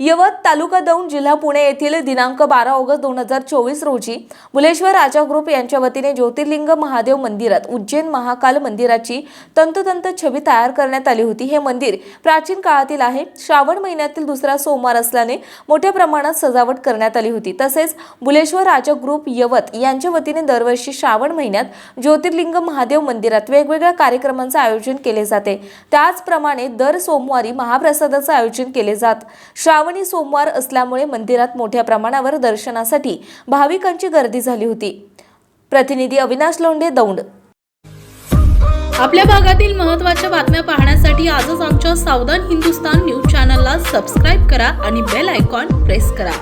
यवत तालुका दौंड जिल्हा पुणे येथील दिनांक बारा ऑगस्ट दोन हजार चोवीस रोजी मुलेश्वर राजा ग्रुप यांच्या वतीने ज्योतिर्लिंग महादेव मंदिरात उज्जैन महाकाल मंदिराची तंतोतंत छबी तयार करण्यात आली होती. हे मंदिर प्राचीन काळातील आहे. श्रावण महिन्यातील दुसरा सोमवार असल्याने मोठ्या प्रमाणात सजावट करण्यात आली होती. तसेच बुलेश्वर राजा ग्रुप यवत यांच्या वतीने दरवर्षी श्रावण महिन्यात ज्योतिर्लिंग महादेव मंदिरात वेगवेगळ्या कार्यक्रमांचे आयोजन केले जाते. त्याचप्रमाणे दर सोमवारी महाप्रसादाचे आयोजन केले जात. श्रावणी सोमवार असल्यामुळे मंदिरात मोठ्या प्रमाणावर दर्शनासाठी भाविकांची गर्दी झाली होती. प्रतिनिधी अविनाश लोंढे दौंड. आपल्या भागातील महत्त्वाच्या बातम्या पाहण्यासाठी आजच आमच्या सावधान हिंदुस्तान न्यूज चॅनलला सबस्क्राईब करा आणि बेल आयकॉन प्रेस करा.